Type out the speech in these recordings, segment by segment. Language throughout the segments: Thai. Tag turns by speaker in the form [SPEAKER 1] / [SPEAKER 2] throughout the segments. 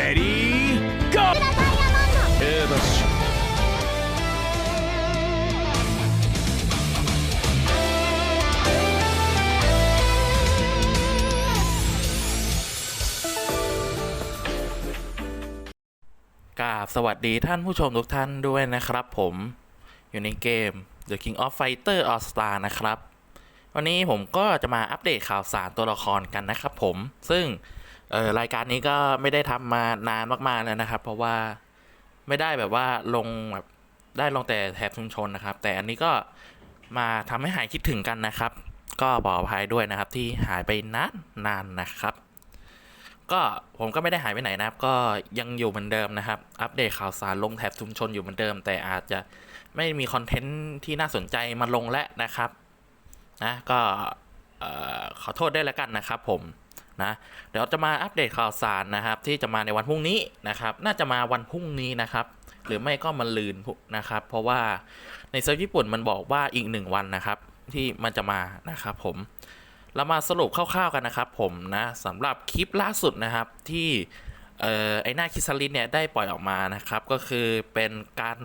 [SPEAKER 1] Ready? Go!
[SPEAKER 2] กราบสวัสดีท่านผู้ชมทุกท่านด้วยนะครับผม อยู่ในเกม The King of Fighter All Star นะครับ วันนี้ผมก็จะมาอัปเดตข่าวสารตัวละครกันนะครับผม ซึ่ง เออรายการนี้ก็ไม่ได้ทำมานานมากๆแล้วนะครับ เพราะว่าไม่ได้แบบว่าลงแบบได้ลงแต่แถบชุมชนนะครับ แต่อันนี้ก็มาทำให้หายคิดถึงกันนะครับ ก็ขออภัยด้วยนะครับ ที่หายไปนานนานนะครับ ก็ผมก็ไม่ได้หายไปไหนนะครับ ก็ยังอยู่เหมือนเดิมนะครับ อัปเดตข่าวสารลงแถบชุมชนอยู่เหมือนเดิม แต่อาจจะไม่มีคอนเทนต์ที่น่าสนใจมาลงแล้วนะครับนะก็ขอโทษได้แล้วกันนะครับผม นะเดี๋ยวจะมาอัปเดตข่าวสารนะครับ ที่จะมาในวันพรุ่งนี้นะครับ น่าจะมาวันพรุ่งนี้นะครับ หรือไม่ก็มันลืนนะครับ เพราะว่าในเซิร์ฟญี่ปุ่นมันบอกว่าอีกหนึ่งวันนะครับ ที่มันจะมานะครับ ผมเรามาสรุปคร่าวๆกันนะครับ ผมนะสำหรับคลิปล่าสุดนะครับที่เอ่อไอหน้าคิสลินเนี่ยได้ปล่อยออกมานะครับ ก็คือเป็นการ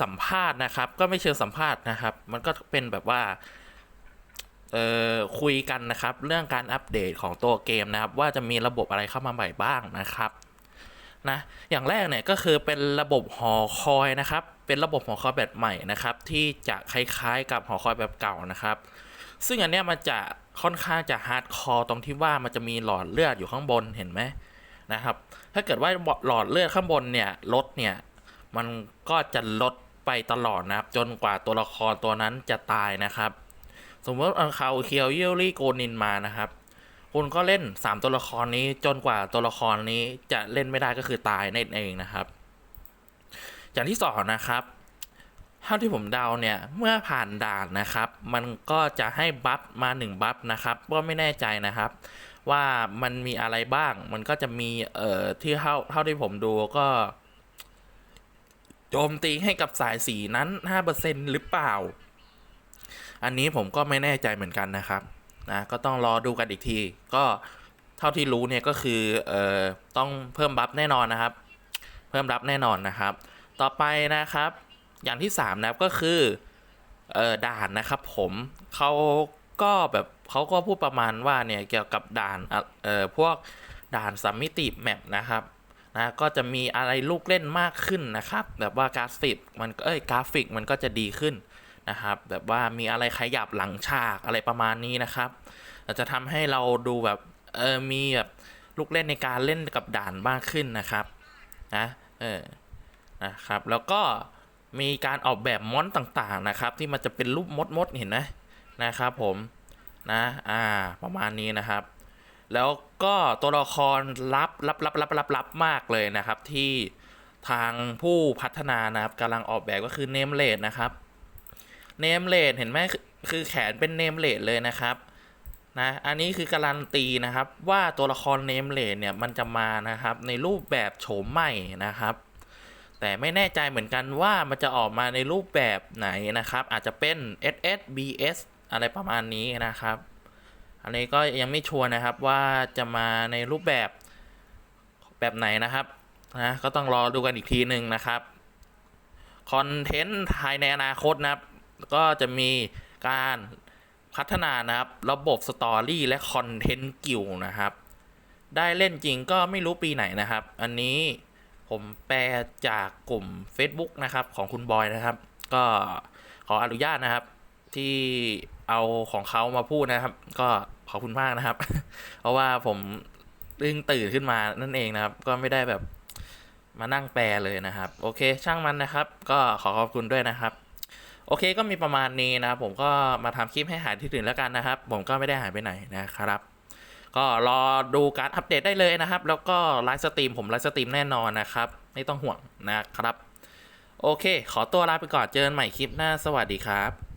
[SPEAKER 2] สัมภาษณ์นะครับ ก็ไม่เชิงสัมภาษณ์นะครับ มันก็เป็นแบบว่า เอ่อคุยกันนะครับ เรื่องการอัปเดตของตัวเกมนะครับ ว่าจะมีระบบอะไรเข้ามาใหม่บ้างนะครับนะอย่างแรกเนี่ยก็คือเป็นระบบหอคอยนะครับ เป็นระบบหอคอยแบบใหม่นะครับ ที่จะคล้ายๆ กับหอคอยแบบเก่านะครับ ซึ่งอันเนี้ยมันจะค่อนข้างจะฮาร์ดคอร์ตรงที่ว่ามันจะมีหลอดเลือดอยู่ข้างบนเห็นไหมนะครับ ถ้าเกิดว่าหลอดเลือดข้างบนเนี่ยลดเนี่ยมันก็จะลดไปตลอดนะครับ จนกว่าตัวละครตัวนั้นจะตายนะครับ สมมติอังคาเคียวเยลลี่โกนินมานะครับ คุณก็เล่น 3 ตัวละครนี้จนกว่าตัวละครนี้จะเล่นไม่ได้ก็คือตายนั่นเองนะครับ อย่างที่สองนะครับเท่าที่ผมเดาเนี่ยเมื่อผ่านด่านนะครับ มันก็จะให้บัฟมา1บัฟนะครับก็ไม่แน่ใจนะครับ ว่ามันมีอะไรบ้าง มันก็จะมีเอ่อที่เท่าเท่าที่ผมดูก็โจมตีให้กับสายสีนั้น 5%หรือเปล่า อันนี้ผมก็ไม่แน่ใจเหมือนกันนะครับนะก็ต้องรอดูกันอีกที ก็เท่าที่รู้เนี่ยก็คือเอ่อต้องเพิ่มบัฟแน่นอนนะครับ เพิ่มรับแน่นอนนะครับ ต่อไปนะครับ อย่างที่3นะครับก็คือเออด่านนะครับ ผมเขาก็แบบเขาก็พูดประมาณว่าเนี่ยเกี่ยวกับด่านอะเออพวกด่านสามมิติแมปนะครับนะก็จะมีอะไรลูกเล่นมากขึ้นนะครับ แบบว่ากราฟิกมันเอ้ยกราฟิกมันก็จะดีขึ้น นะครับ แบบว่ามีอะไรขยับหลังฉากอะไรประมาณนี้นะครับอาจจะทำให้เราดูแบบเออมีแบบลูกเล่นในการเล่นกับด่านมากขึ้นนะครับนะเออนะครับแล้วก็มีการออกแบบมอนต่างๆนะครับ ที่มันจะเป็นรูปมดมดๆเห็นไหมนะครับผมนะอ่าประมาณนี้นะครับ แล้วก็ตัวละครลับลับลับลับลับลับมากเลยนะครับที่ทางผู้พัฒนานะครับกำลังออกแบบก็คือเนมเลดนะครับ เนมเลดเห็นไหมคือแขนเป็นเนมเลดเลยนะครับนะอันนี้คือการันตีนะครับว่าตัวละครเนมเลดเนี่ยมันจะมานะครับในรูปแบบโฉมใหม่นะครับ แต่ไม่แน่ใจเหมือนกันว่ามันจะออกมาในรูปแบบไหนนะครับ อาจจะเป็น SS BS อะไรประมาณนี้นะครับ อันนี้ก็ยังไม่ชัวร์นะครับว่าจะมาในรูปแบบแบบไหนนะครับนะก็ต้องรอดูกันอีกทีหนึ่งนะครับคอนเทนต์ภายในอนาคตนะครับ ก็จะมีการพัฒนานะครับ ระบบสตอรี่และคอนเทนต์กิลนะครับ ได้เล่นจริงก็ไม่รู้ปีไหนนะครับ อันนี้ผมแปลจากกลุ่ม Facebook นะครับ ของคุณบอยนะครับ ก็ขออนุญาตนะครับ ที่เอาของเขามาพูดนะครับ ก็ขอบคุณมากนะครับ เพราะว่าผมเพิ่งตื่นขึ้นมานั่นเองนะครับ ก็ไม่ได้แบบมานั่งแปลเลยนะครับ โอเค ช่างมันนะครับ ก็ขอขอบคุณด้วยนะครับ โอเคก็มีประมาณนี้นะครับผมก็มาทำคลิปให้หายที่ถึงแล้วกันนะครับ ผมก็ไม่ได้หายไปไหนนะครับ ก็รอดูการอัปเดตได้เลยนะครับ แล้วก็ไลฟ์สตรีมผมไลฟ์สตรีมแน่นอนนะครับ ไม่ต้องห่วงนะครับ โอเค ขอตัวลาไปก่อนเจอกันใหม่คลิปหน้าสวัสดีครับ